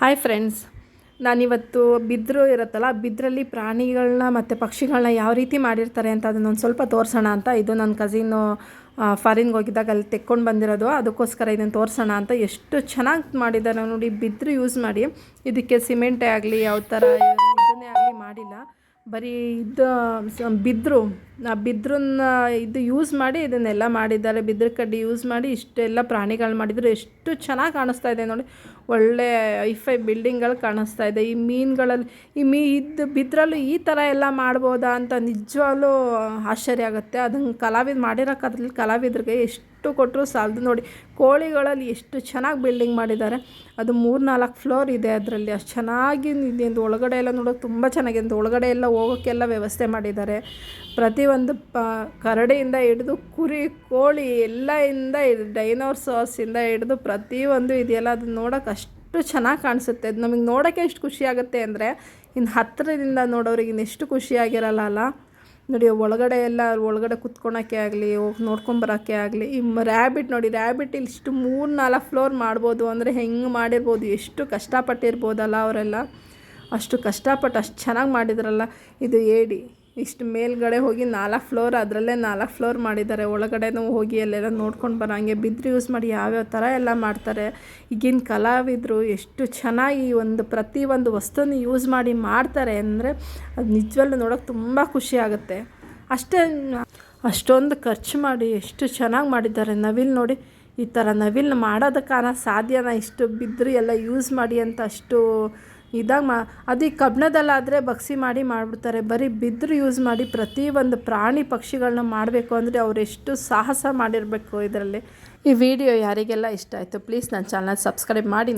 Hi friends ನಾನಿವತ್ತು ಬಿದಿರು ಇರುತ್ತಲ್ಲ, ಬಿದ್ರಲ್ಲಿ ಪ್ರಾಣಿಗಳನ್ನ ಮತ್ತು ಪಕ್ಷಿಗಳನ್ನ ಯಾವ ರೀತಿ ಮಾಡಿರ್ತಾರೆ ಅಂತ ಅದನ್ನೊಂದು ಸ್ವಲ್ಪ ತೋರಿಸೋಣ ಅಂತ. ಇದು ನನ್ನ ಕಸಿನ್ನು ಫಾರಿನ್ಗೆ ಹೋಗಿದ್ದಾಗ ಅಲ್ಲಿ ತೆಕ್ಕೊಂಡು ಬಂದಿರೋದು. ಅದಕ್ಕೋಸ್ಕರ ಇದನ್ನು ತೋರಿಸೋಣ ಅಂತ ಎಷ್ಟು ಚೆನ್ನಾಗಿ ಮಾಡಿದ್ದಾರೆ ನೋಡಿ, ಬಿದ್ರು ಯೂಸ್ ಮಾಡಿ. ಇದಕ್ಕೆ ಸಿಮೆಂಟೇ ಆಗಲಿ, ಯಾವ ಥರ ಇದನ್ನೇ ಆಗಲಿ ಮಾಡಿಲ್ಲ. ಬರೀ ಇದು ಬಿದ್ರು ಬಿದ್ರನ್ನ ಇದು ಯೂಸ್ ಮಾಡಿ ಇದನ್ನೆಲ್ಲ ಮಾಡಿದ್ದಾರೆ. ಬಿದ್ರ ಕಡ್ಡಿ ಯೂಸ್ ಮಾಡಿ ಇಷ್ಟೆಲ್ಲ ಪ್ರಾಣಿಗಳು ಮಾಡಿದ್ರು. ಎಷ್ಟು ಚೆನ್ನಾಗಿ ಕಾಣಿಸ್ತಾ ಇದೆ ನೋಡಿ. ಒಳ್ಳೆ ಐಫೈ ಬಿಲ್ಡಿಂಗ್ಗಳು ಕಾಣಿಸ್ತಾ ಇದೆ. ಈ ಮೀನುಗಳಲ್ಲಿ, ಈ ಮೀ ಇದ್ದು ಬಿದ್ರಲ್ಲೂ ಈ ಥರ ಎಲ್ಲ ಮಾಡ್ಬೋದಾ ಅಂತ ನಿಜವಾಗ್ಲೂ ಆಶ್ಚರ್ಯ ಆಗುತ್ತೆ. ಅದನ್ನು ಕಲಾವಿದ ಮಾಡಿರೋ ಅದ್ರಲ್ಲಿ ಕಲಾವಿದ್ರಿಗೆ ಎಷ್ಟು ಕೊಟ್ಟರು ಸಾಲದು. ನೋಡಿ, ಕೋಳಿಗಳಲ್ಲಿ ಎಷ್ಟು ಚೆನ್ನಾಗಿ ಬಿಲ್ಡಿಂಗ್ ಮಾಡಿದ್ದಾರೆ. ಅದು ಮೂರು ನಾಲ್ಕು ಫ್ಲೋರ್ ಇದೆ ಅದರಲ್ಲಿ. ಅಷ್ಟು ಚೆನ್ನಾಗಿ ಇದೆ. ಒಳಗಡೆ ಎಲ್ಲ ನೋಡೋಕೆ ತುಂಬ ಚೆನ್ನಾಗಿದೆ. ಅಂತ ಒಳಗಡೆ ಎಲ್ಲ ಹೋಗೋಕ್ಕೆಲ್ಲ ವ್ಯವಸ್ಥೆ ಮಾಡಿದ್ದಾರೆ. ಪ್ರತಿಯೊಂದು ಪ ಕರಡಿಯಿಂದ ಹಿಡಿದು ಕುರಿ, ಕೋಳಿ ಎಲ್ಲ ಇಂದ ಡೈನೋಸಾರ್ಸಿಂದ ಹಿಡಿದು ಪ್ರತಿಯೊಂದು ಇದೆಯಲ್ಲ. ಅದನ್ನ ನೋಡೋಕೆ ಅಷ್ಟು ಚೆನ್ನಾಗಿ ಕಾಣಿಸುತ್ತೆ. ಅದು ನಮಗೆ ನೋಡೋಕ್ಕೆ ಎಷ್ಟು ಖುಷಿಯಾಗುತ್ತೆ ಅಂದರೆ ಇನ್ನು ಹತ್ತಿರದಿಂದ ನೋಡೋರಿಗೆ ಇನ್ನೆಷ್ಟು ಖುಷಿಯಾಗಿರಲ್ಲ ಅಲ್ಲ? ನೋಡಿ, ಒಳಗಡೆ ಎಲ್ಲ ಒಳಗಡೆ ಕುತ್ಕೊಳಕ್ಕೆ ಆಗಲಿ, ಹೋಗಿ ನೋಡ್ಕೊಂಬರೋಕ್ಕೆ ಆಗಲಿ, ಈ ರ್ಯಾಬಿಟ್ ನೋಡಿ ರ್ಯಾಬಿಟ್ ಇಲ್ಲಿ ಇಷ್ಟು ಮೂರು ನಾಲ್ಕು ಫ್ಲೋರ್ ಮಾಡ್ಬೋದು ಅಂದರೆ ಹೆಂಗೆ ಮಾಡಿರ್ಬೋದು, ಎಷ್ಟು ಕಷ್ಟಪಟ್ಟಿರ್ಬೋದಲ್ಲ ಅವರೆಲ್ಲ? ಅಷ್ಟು ಕಷ್ಟಪಟ್ಟು ಅಷ್ಟು ಚೆನ್ನಾಗಿ ಮಾಡಿದ್ರಲ್ಲ? ಇದು ಏಡಿ. ಇಷ್ಟು ಮೇಲ್ಗಡೆ ಹೋಗಿ ನಾಲ್ಕು ಫ್ಲೋರ್, ಅದರಲ್ಲೇ ನಾಲ್ಕು ಫ್ಲೋರ್ ಮಾಡಿದ್ದಾರೆ. ಒಳಗಡೆನೂ ಹೋಗಿ ಅಲ್ಲೆಲ್ಲ ನೋಡ್ಕೊಂಡು ಬರೋಂಗೆ. ಬಿದ್ರು ಯೂಸ್ ಮಾಡಿ ಯಾವ್ಯಾವ ಥರ ಎಲ್ಲ ಮಾಡ್ತಾರೆ. ಈಗಿನ ಕಲಾವಿದರು ಎಷ್ಟು ಚೆನ್ನಾಗಿ ಒಂದು ಪ್ರತಿ ಒಂದು ವಸ್ತುನ ಯೂಸ್ ಮಾಡಿ ಮಾಡ್ತಾರೆ ಅಂದರೆ ಅದು ನಿಜವಲ್ಲೂ ನೋಡೋಕೆ ತುಂಬ ಖುಷಿ ಆಗುತ್ತೆ. ಅಷ್ಟೇ ಅಷ್ಟೊಂದು ಖರ್ಚು ಮಾಡಿ ಎಷ್ಟು ಚೆನ್ನಾಗಿ ಮಾಡಿದ್ದಾರೆ. ನವಿಲು ನೋಡಿ, ಈ ಥರ ನವಿಲ್ ಮಾಡೋದಕ್ಕಾನ ಸಾಧ್ಯನ ಇಷ್ಟು ಬಿದ್ದರೂ ಎಲ್ಲ ಯೂಸ್ ಮಾಡಿ ಅಂತ ಅಷ್ಟು ಇದಾಗ ಮಾ ಅದು ಕಬ್ಬಿಣದಲ್ಲಾದರೆ ಬಗ್ಸಿ ಮಾಡಿ ಮಾಡಿಬಿಡ್ತಾರೆ. ಬರೀ ಬಿದ್ರು ಯೂಸ್ ಮಾಡಿ ಪ್ರತಿ ಒಂದು ಪ್ರಾಣಿ ಪಕ್ಷಿಗಳನ್ನ ಮಾಡಬೇಕು ಅಂದರೆ ಅವರೆಷ್ಟು ಸಾಹಸ ಮಾಡಿರಬೇಕು ಇದರಲ್ಲಿ. ಈ ವಿಡಿಯೋ ಯಾರಿಗೆಲ್ಲ ಇಷ್ಟ ಆಯಿತು ಪ್ಲೀಸ್ ನನ್ನ ಚಾನಲ್ ಸಬ್ಸ್ಕ್ರೈಬ್ ಮಾಡಿ.